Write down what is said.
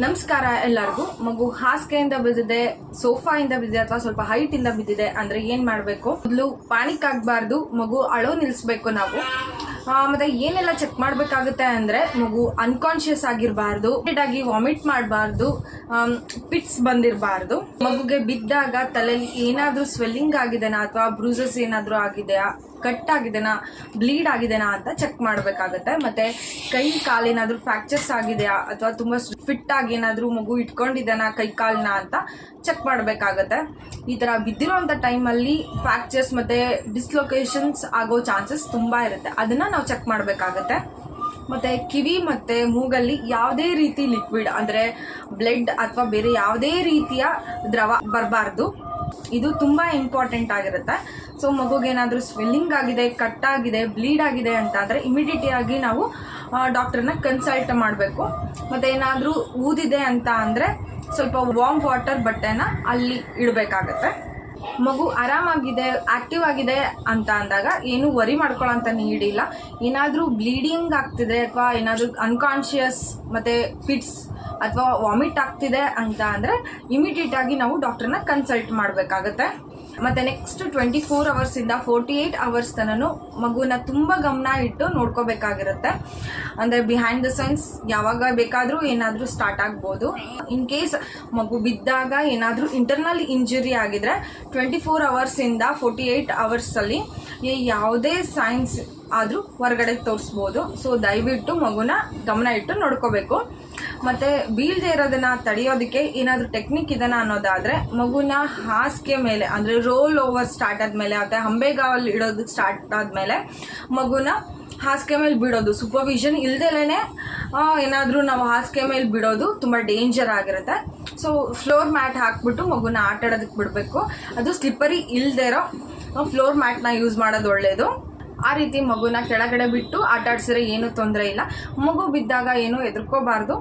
ನಮಸ್ಕಾರ ಎಲ್ಲರಿಗೂ. ಮಗು ಹಾಸಿಗೆಯಿಂದ ಬಿದ್ದಿದೆ ಸೋಫಾಯಿಂದ ಬಿದ್ದಿದೆ ಅಥವಾ ಸ್ವಲ್ಪ ಹೈಟ್ ಇಂದ ಬಿದ್ದಿದೆ ಅಂದ್ರೆ ಏನ್ ಮಾಡ್ಬೇಕು? ಮೊದಲು ಪಾನಿಕ್ ಆಗಬಾರ್ದು, ಮಗು ಅಳೋ ನಿಲ್ಲಿಸ್ಬೇಕು ನಾವು. ಮತ್ತೆ ಏನೆಲ್ಲ ಚೆಕ್ ಮಾಡ್ಬೇಕಾಗುತ್ತೆ ಅಂದ್ರೆ ಮಗು ಅನ್ಕಾನ್ಶಿಯಸ್ ಆಗಿರಬಾರ್ದು ಆಗಿ ವಾಮಿಟ್ ಮಾಡಬಾರ್ದು ಪಿಟ್ಸ್ ಬಂದಿರಬಾರ್ದು. ಮಗುಗೆ ಬಿದ್ದಾಗ ತಲೆಯಲ್ಲಿ ಏನಾದ್ರೂ ಸ್ವೆಲ್ಲಿಂಗ್ ಆಗಿದೆನಾ ಅಥವಾ ಬ್ರೂಸಸ್ ಏನಾದ್ರೂ ಆಗಿದೆಯಾ? ಕಟ್ ಆಗಿದೆನಾ ಬ್ಲೀಡ್ ಆಗಿದೆನಾ ಅಂತ ಚೆಕ್ ಮಾಡಬೇಕಾಗತ್ತೆ. ಮತ್ತೆ ಕೈ ಕಾಲೇನಾದ್ರೂ ಫ್ರಾಕ್ಚರ್ಸ್ ಆಗಿದೆಯಾ ಅಥವಾ ತುಂಬಾ ಫಿಟ್ ಆಗಿ ಏನಾದ್ರೂ ಮಗು ಇಟ್ಕೊಂಡಿದ್ದಾನ ಕೈ ಕಾಲ್ನ ಅಂತ ಚೆಕ್ ಮಾಡಬೇಕಾಗತ್ತೆ. ಈ ತರ ಟೈಮ್ ಟೈಮಲ್ಲಿ ಫ್ರಾಕ್ಚರ್ಸ್ ಮತ್ತೆ ಡಿಸ್ಲೊಕೇಶನ್ಸ್ ಆಗೋ ಚಾನ್ಸಸ್ ತುಂಬಾ ಇರುತ್ತೆ. ಅದನ್ನ ನಾವು ಚೆಕ್ ಮಾಡಬೇಕಾಗತ್ತೆ. ಮತ್ತೆ ಕಿವಿ ಮತ್ತೆ ಮೂಗಲ್ಲಿ ಯಾವುದೇ ರೀತಿ ಲಿಕ್ವಿಡ್ ಅಂದ್ರೆ ಬ್ಲಡ್ ಅಥವಾ ಬೇರೆ ಯಾವುದೇ ರೀತಿಯ ದ್ರವ ಬರಬಾರ್ದು. ಇದು ತುಂಬಾ ಇಂಪಾರ್ಟೆಂಟ್ ಆಗಿರುತ್ತೆ. ಸೊ ಮಗುಗೇನಾದ್ರೂ ಸ್ವೆಲ್ಲಿಂಗ್ ಆಗಿದೆ ಕಟ್ ಆಗಿದೆ ಬ್ಲೀಡ್ ಆಗಿದೆ ಅಂತ ಆದರೆ ಇಮಿಡಿಯೇಟ್ ಆಗಿ ನಾವು ಡಾಕ್ಟ್ರನ್ನ ಕನ್ಸಲ್ಟ್ ಮಾಡಬೇಕು. ಮತ್ತು ಏನಾದರೂ ಊದಿದೆ ಅಂತ ಅಂದರೆ ಸ್ವಲ್ಪ ವಾಮ್ ವಾಟರ್ ಬಟ್ಟೆನ ಅಲ್ಲಿ ಇಡಬೇಕಾಗತ್ತೆ. ಮಗು ಆರಾಮಾಗಿದೆ ಆಕ್ಟಿವ್ ಆಗಿದೆ ಅಂತ ಅಂದಾಗ ಏನು ವರಿ ಮಾಡ್ಕೊಳ್ಳೋಂಥ ನೀಡಿಲ್ಲ ಏನಾದರೂ ಬ್ಲೀಡಿಂಗ್ ಆಗ್ತಿದೆ ಅಥವಾ ಏನಾದರೂ ಅನ್ಕಾನ್ಷಿಯಸ್ ಮತ್ತು ಫಿಟ್ಸ್ ಅಥವಾ ವಾಮಿಟ್ ಆಗ್ತಿದೆ ಅಂತ ಅಂದರೆ ಇಮಿಡಿಯೇಟ್ ಆಗಿ ನಾವು ಡಾಕ್ಟ್ರನ್ನ ಕನ್ಸಲ್ಟ್ ಮಾಡಬೇಕಾಗತ್ತೆ. ಮತ್ತೆ ನೆಕ್ಸ್ಟ್ ಟ್ವೆಂಟಿ ಫೋರ್ ಇಂದ ಫೋರ್ಟಿ ಏಟ್ ಅವರ್ಸ್ ತನನು ಮಗುನ ತುಂಬಾ ಗಮನ ಇಟ್ಟು ನೋಡ್ಕೋಬೇಕಾಗಿರುತ್ತೆ. ಅಂದ್ರೆ ಬಿಹೈಂಡ್ ದ ಸೈನ್ಸ್ ಯಾವಾಗ ಬೇಕಾದ್ರೂ ಏನಾದ್ರೂ ಸ್ಟಾರ್ಟ್ ಆಗ್ಬೋದು. ಇನ್ ಕೇಸ್ ಮಗು ಬಿದ್ದಾಗ ಏನಾದ್ರೂ ಇಂಟರ್ನಲ್ ಇಂಜುರಿ ಆಗಿದ್ರೆ ಟ್ವೆಂಟಿ ಫೋರ್ ಅವರ್ಸ್ ಇಂದ ಫೋರ್ಟಿ ಏಟ್ ಅವರ್ಸ್ ಅಲ್ಲಿ ಈ ಯಾವುದೇ ಸೈನ್ಸ್ ಆದ್ರೂ ಹೊರಗಡೆ ತೋರಿಸ್ಬೋದು. ಸೊ ದಯವಿಟ್ಟು ಮಗುನ ಗಮನ ಇಟ್ಟು ನೋಡ್ಕೋಬೇಕು. ಮತ್ತೆ ಬೀಳ್ದೆ ಇರೋದನ್ನ ತಡೆಯೋದಕ್ಕೆ ಏನಾದ್ರೂ ಟೆಕ್ನಿಕ್ ಇದನ್ನ ಅನ್ನೋದಾದ್ರೆ ಮಗುನ ಹಾಸಿಗೆ ಮೇಲೆ, ಅಂದ್ರೆ ರೋಲ್ ಓವರ್ ಸ್ಟಾರ್ಟ್ ಆದ್ಮೇಲೆ ಅಥವಾ ಹಂಬೆಗಾವಲ್ಲಿ ಇಡೋದಕ್ಕೆ ಸ್ಟಾರ್ಟ್ ಆದ್ಮೇಲೆ ಮಗುನ ಹಾಸಿಗೆ ಮೇಲೆ ಬಿಡೋದು. ಸೂಪರ್ವಿಷನ್ ಇಲ್ದೇನೆ ಏನಾದ್ರೂ ನಾವು ಹಾಸಿಗೆ ಮೇಲೆ ಬಿಡೋದು ತುಂಬ ಡೇಂಜರ್ ಆಗಿರುತ್ತೆ. ಸೊ ಫ್ಲೋರ್ ಮ್ಯಾಟ್ ಹಾಕ್ಬಿಟ್ಟು ಮಗುನ ಆಟ ಆಡೋದಕ್ಕೆ ಬಿಡಬೇಕು. ಅದು ಸ್ಲಿಪ್ಪರಿ ಇರೋ ಫ್ಲೋರ್ ಮ್ಯಾಟ್ನ ಯೂಸ್ ಮಾಡೋದು ಒಳ್ಳೆಯದು ಆ ರೀತಿ ಮಗುನ ಕೆಳಗಡೆ ಬಿಟ್ಟು ಆಟ ಏನು ತೊಂದರೆ ಇಲ್ಲ. ಮಗು ಬಿದ್ದಾಗ ಏನು ಹೆದರ್ಕೋಬಾರ್ದು.